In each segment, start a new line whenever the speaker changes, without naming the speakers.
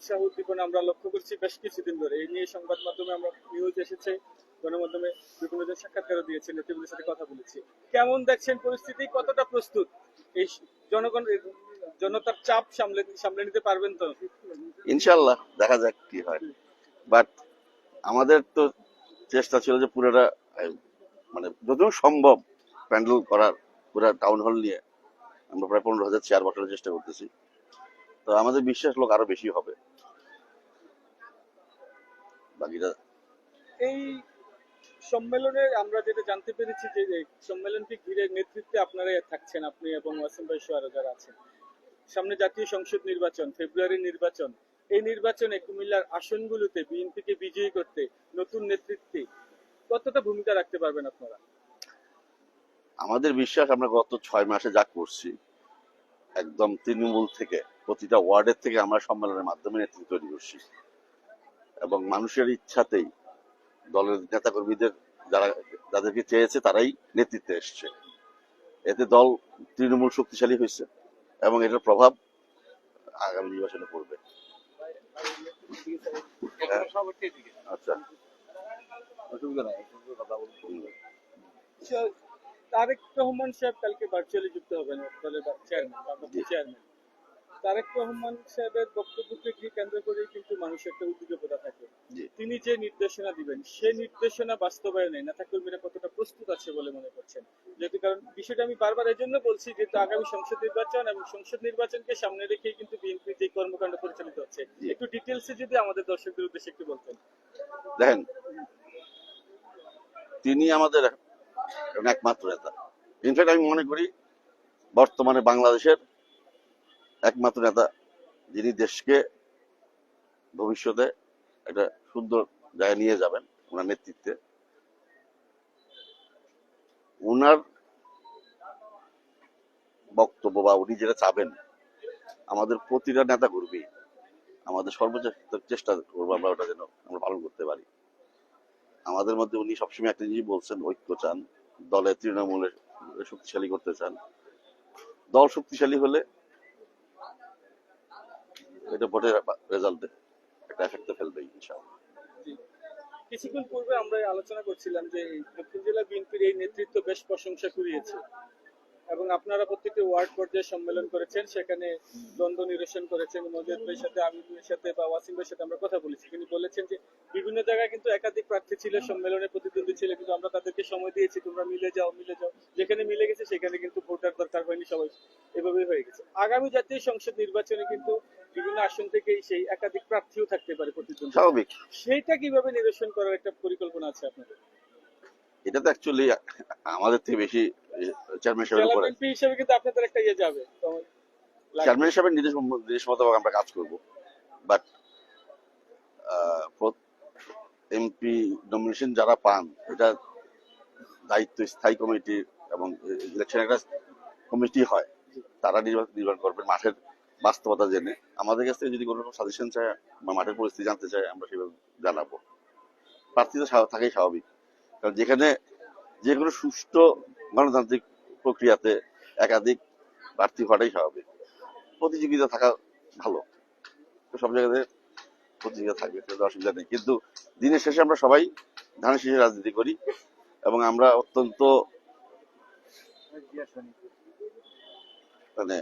উৎসাহ উদ্দীপনা আমরা লক্ষ্য করছি বেশ কিছুদিন ধরে। এই নিয়ে সংবাদ মাধ্যমে আমরা নিউজ এসেছে, গণমাধ্যমে বিভিন্ন জন সাক্ষাৎকারও দিয়েছে, নেতৃবৃন্দের সাথে কথা বলেছি। কেমন দেখছেন পরিস্থিতি? কতটা প্রস্তুত? এই জনগণ জনতার চাপ সামলে সামলে নিতে পারবেন তো?
ইনশাল্লাহ দেখা যাক কি হয়। বাট আমাদের তো চেষ্টা ছিল যে পুরোটা মানে যতটুকু সম্ভব প্যান্ডেল করার, পুরো টাউন হল নিয়ে। আমরা প্রায় পনেরো হাজার চেয়ার বসানোর চেষ্টা করতেছি। তো আমাদের বিশ্বাস লোক আরও বেশি হবে। বাকিটা
এই সম্মেলনে আমরা যেটা জানতে পেরেছি যে সম্মেলনটি ঘিরে নেতৃত্বে আপনারাই থাকছেন আপনি এবং ওয়াসিম ভাই সহ যারা আছেন। সামনে জাতীয় সংসদ নির্বাচন ফেব্রুয়ারির নির্বাচন। এই নির্বাচনে কুমিল্লার আসনগুলোতে বিএনপিকে বিজয়ী করতে নতুন নেতৃত্বে কতটা ভূমিকা রাখতে পারবেন আপনারা?
আমাদের বিশ্বাস আমরা গত ছয় মাসে যা করছি একদম তৃণমূল থেকে প্রতিটা ওয়ার্ডের থেকে আমরা সম্মেলনের মাধ্যমে নেতৃত্ব তৈরি করছি। এবং মানুষের ইচ্ছাতেই দলের নেতাকর্মীদের যারা যাদেরকে চেয়েছে তারাই নেতৃত্বে এসছে। এতে দল তৃণমূল শক্তিশালী হয়েছে এবং এটার প্রভাব আগামী নির্বাচনে পড়বে। আচ্ছা। কথা বলুন
চ- তারেক রহমান সাহেব কালকে ভার্চুয়ালি যুক্ত হবেন দলের চেয়ারম্যান। চেয়ারম্যান তারেক রহমান সাহেবের বক্তব্যকে কেন্দ্র করে কিন্তু মানুষের একটা উদ্যোগতা থাকে। তিনি যে নির্দেশনা দিবেন সে নির্দেশনা বাস্তবায়নে নেতাকর্মীরা কতটা প্রস্তুত আছে বলে মনে করছেন? যেহেতু কারণ বিষয়টা আমি বারবার এই জন্য বলছি যেহেতু আগামী সংসদ নির্বাচন এবং সংসদ নির্বাচনকে সামনে রেখেই কিন্তু বিএনপি যে কর্মকাণ্ড পরিচালিত হচ্ছে একটু ডিটেলসে যদি আমাদের দর্শকদের উদ্দেশ্যে একটু বলতেন।
দেখেন তিনি আমাদের একমাত্র নেতা। ইনফ্যাক্ট আমি মনে করি বর্তমানে বাংলাদেশের একমাত্র নেতা যিনি দেশকে ভবিষ্যতে একটা সুন্দর জায়গায় নিয়ে যাবেন ওনার নেতৃত্বে। ওনার বক্তব্য বা উনি যেটা চাবেন, আমাদের প্রতিটা নেতা কর্মী আমাদের সর্বোচ্চ চেষ্টা করব আমরা ওটা যেন আমরা পালন করতে পারি। আমাদের মধ্যে উনি সবসময় একটা জিনিস বলছেন, ঐক্য চান দলের তৃণমূলের শক্তিশালী করতে চান। দল শক্তিশালী হলে এটা ভোটের রেজাল্টে একটা এফেক্ট ফেলবে ইনশাআল্লাহ।
কিছুক্ষণ পূর্বে আমরা আলোচনা করছিলাম যে দক্ষিণ জেলা বিএনপির এই নেতৃত্ব বেশ প্রশংসা কুড়িয়েছে। এবং আপনারা প্রত্যেকটি ওয়ার্ড পর্যায়ে সম্মেলন করেছেন সেখানে দ্বন্দ্ব নিরসন করেছেন। মজিদ ভাইয়ের সাথে আমির ভাইয়ের সাথে বা ওয়াসিম ভাইয়ের সাথে আমরা কথা বলেছি। তিনি বলেছেন যে বিভিন্ন জায়গায় কিন্তু একাধিক প্রার্থী ছিল সম্মেলনে প্রতিদ্বন্দ্বী ছিল কিন্তু আমরা তাদেরকে সময় দিয়েছি তোমরা মিলে যাও মিলে যাও। যেখানে মিলে গেছে সেখানে কিন্তু ভোটার দরকার হয়নি সবাই এভাবেই হয়ে গেছে। আগামী জাতীয় সংসদ নির্বাচনে কিন্তু বিভিন্ন আসন থেকেই সেই একাধিক প্রার্থীও থাকতে পারে প্রতিদ্বন্দ্বী।
স্বাভাবিক।
সেইটা কীভাবে নিরসন করার একটা পরিকল্পনা আছে আপনাদের?
এটা তো অ্যাকচুয়ালি আমাদের থেকে বেশি চেয়ারম্যান সাহেবের
জেলা
উপরে
বিএনপি হিসেবে কিন্তু আপনাদের একটা ইয়ে যাবে
চেয়ারম্যান সাহেবের নির্দেশ নির্দেশ মোতাবেক আমরা কাজ করব। বাট এমপি নমিনেশন যারা পান এটা দায়িত্ব স্থায়ী কমিটি এবং ইলেকশন একটা কমিটি হয় তারা নির্বাচন নির্বাচন করবেন মাঠের বাস্তবতা জেনে। আমাদের কাছ থেকে যদি কোনো সাজেশন চায় বা মাঠের পরিস্থিতি জানতে চায় আমরা সেভাবে জানাব। প্রার্থী তো থাকাই স্বাভাবিক। কারণ যেখানে যে কোনো সুষ্ঠু গণতান্ত্রিক প্রক্রিয়াতে একাধিক প্রার্থী হওয়াটাই স্বাভাবিক। প্রতিযোগিতা থাকা ভালো। তো সব জায়গাতে প্রতিযোগিতা থাকবে অসুবিধা নেই। কিন্তু দিনের শেষে আমরা সবাই ধানের শেষে রাজনীতি করি এবং আমরা অত্যন্ত মানে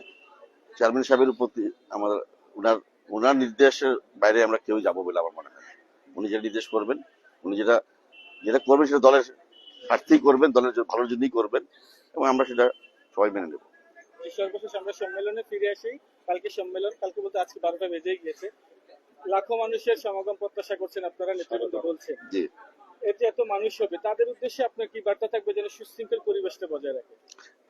চেয়ারম্যান সাহেবের প্রতি আমার ওনার ওনার নির্দেশের বাইরে আমরা কেউ যাব বলে আমার মনে হয় উনি যেটা নির্দেশ করবেন, উনি যেটা যেটা করবেন সেটা দলের স্বার্থেই করবেন দলের জন্য- ভালোর জন্যই করবেন এবং আমরা সেটা সবাই মেনে নেব।
সর্বশেষ আমরা সম্মেলনে ফিরে আসি। কালকে সম্মেলন কালকে বলতে আজকে বারোটা বেজে গিয়েছে। লাখো মানুষের সমাগম প্রত্যাশা করছেন আপনারা নেতৃবৃন্দ বলছেন
জি।
এতে এত মানুষ হবে তাদের উদ্দেশ্যে আপনার কি বার্তা থাকবে যেন সুশৃঙ্খল পরিবেশটা বজায় রাখে?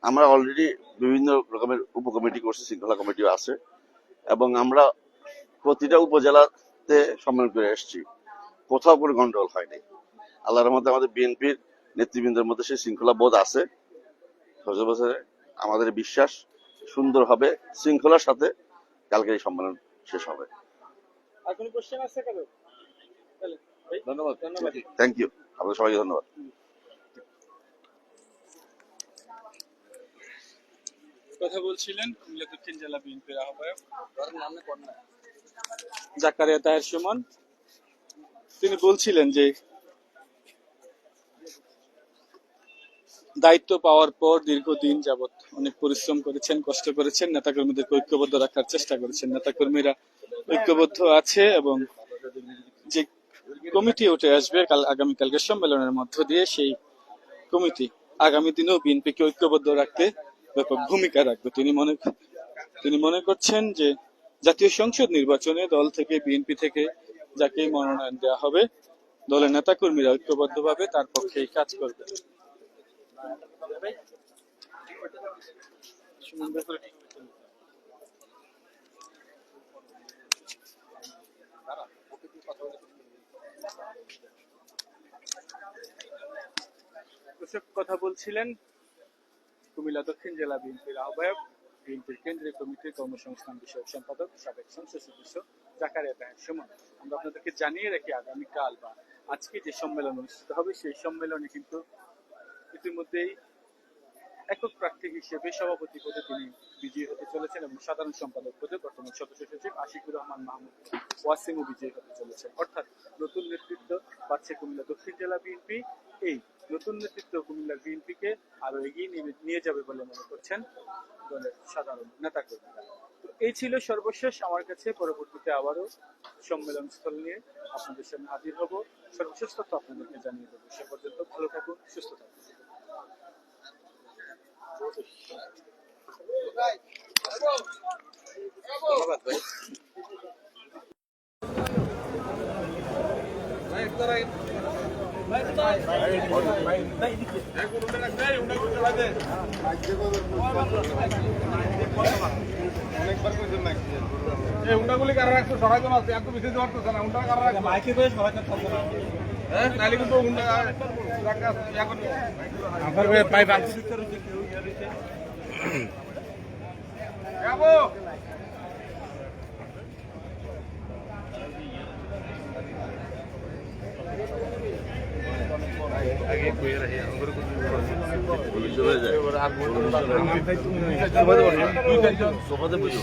আমরা অলরেডি বিভিন্ন রকমের উপকমিটি করছি শৃঙ্খলা কমিটিও আছে এবং আমরা প্রতিটা উপজেলাতে সম্মেলন করে এসেছি। কোথাও কোনো গন্ডগোল হয়নি। আল্লাহর রহমতে আমাদের বিএনপির নেতৃবৃন্দের মধ্যে সেই শৃঙ্খলা বোধ আছে। বছর বছরে আমাদের বিশ্বাস সুন্দর হবে শৃঙ্খলার সাথে কালকে এই সম্মেলন শেষ হবে। ধন্যবাদ। থ্যাংক ইউ আপনাদের সবাইকে ধন্যবাদ।
কথা বলছিলেন কুমিল্লা দক্ষিণ জেলা বিএনপির আহ্বায়ক। জাকারিয়া তাহের সুমন তিনি বলছিলেন যে দায়িত্ব পাওয়ার পর দীর্ঘদিন যাবত অনেক পরিশ্রম করেছেন, কষ্ট করেছেন, নেতাকর্মীদেরকে ঐক্যবদ্ধ রাখার চেষ্টা করেছেন। নেতাকর্মীরা ঐক্যবদ্ধ আছে এবং যে কমিটি উঠে আসবে কাল আগামীকালকে সম্মেলনের মধ্য দিয়ে সেই কমিটি আগামী দিনেও বিএনপিকে ঐক্যবদ্ধ রাখতে ব্যাপক ভূমিকা রাখবে। তিনি মনে তিনি মনে করছেন যে জাতীয় সংসদ নির্বাচনে দল থেকে, বিএনপি থেকে যাকে মনোনয়ন দেওয়া হবে, দলের নেতাকর্মীরা ঐক্যবদ্ধভাবে তার পক্ষেই কাজ করবে। কথা বলছিলেন কুমিল্লা দক্ষিণ জেলা বিএনপির আহ্বায়ক, বিএনপির কেন্দ্রীয় কমিটির কর্মসংস্থান বিষয়ক সম্পাদক, সাবেক সংসদ সদস্য জাকারিয়া তাহের সুমন। আমরা আপনাদেরকে জানিয়ে রাখি, আগামীকাল বা আজকে যে সম্মেলন অনুষ্ঠিত হবে, সেই সম্মেলনে কিন্তু ইতিমধ্যেই একক প্রার্থী হিসেবে সভাপতি পদে তিনি বিজয়ী হতে চলেছেন এবং সাধারণ সম্পাদক পদে বর্তমান সদস্য সচিব আশিকুর রহমান মাহমুদ ওয়াসিমও বিজয়ী হতে চলেছেন। অর্থাৎ নতুন নেতৃত্ব পাচ্ছে কুমিল্লা দক্ষিণ জেলা বিএনপি। এই নতুন নেতৃত্ব কুমিল্লা বিএনপিকে আরও এগিয়ে নিয়ে- যাবে বলে মনে করছেন দলের সাধারণ নেতাকর্মীরা। তো এই ছিল সর্বশেষ আমার কাছে। পরবর্তীতে আবারও সম্মেলন স্থল নিয়ে আপনাদের সামনে হাজির হব। সর্বশেষ তথ্য আপনাদেরকে জানিয়ে দেবো। সে পর্যন্ত ভালো থাকুন, সুস্থ থাকুন। ধন্যবাদ ভাই
এই উন্ডাগুলি কারা রাখছো? সরাই তো আছে এত বেশি দিতে পারতেছে না। উন্ডা কারা রাখছো? মাইকে করে সবাই হ্যাঁ কিন্তু উন্ডা রাখা আমার পাই পাই যাব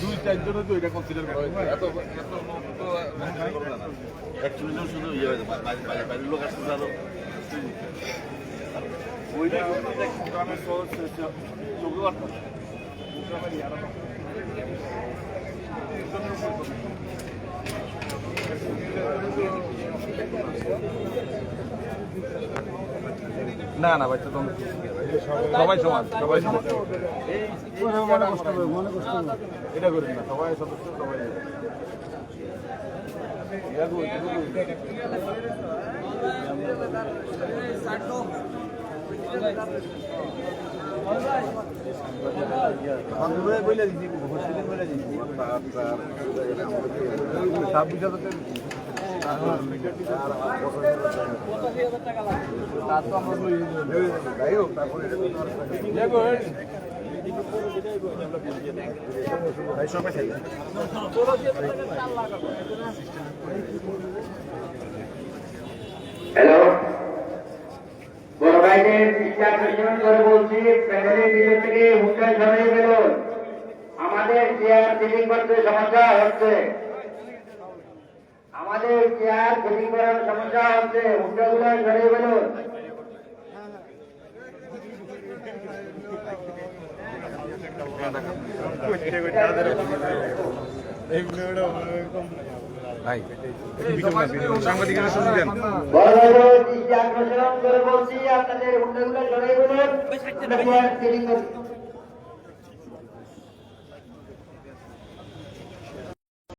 দুই চারজনে তো এটা কনসিডার করা হয়েছে। এত এত তো
শুধু ইয়ে হয়েছে বাইরের লোক আসছে আরও।
ওইটা গ্রামের শহর চোখে না। না বাচ্চা তো সবাই সমান সবাই সমান। মনে কষ্ট হবে মনে কষ্ট হবে। এটা করেন না সবাই সদস্য সবাই ইয়া কই, এটা কই। ছাব্বিশ হাজার টাকা
হ্যালো বড় ভাইদের আকর্ষণ করে বলছি প্যানেলের ভিতর থেকে ফেলুন আমাদের চেয়ার সিটিং করতে সমস্যা হচ্ছে। আমাদের চেয়ার সিটিং করার সমস্যা হচ্ছে হুঙ্কাগুলো সরিয়ে ফেলুন
সাংবাদিকের শুনে দেন।
বড় ভাইদের দৃষ্টি আকর্ষণ করে বলছি আপনাদের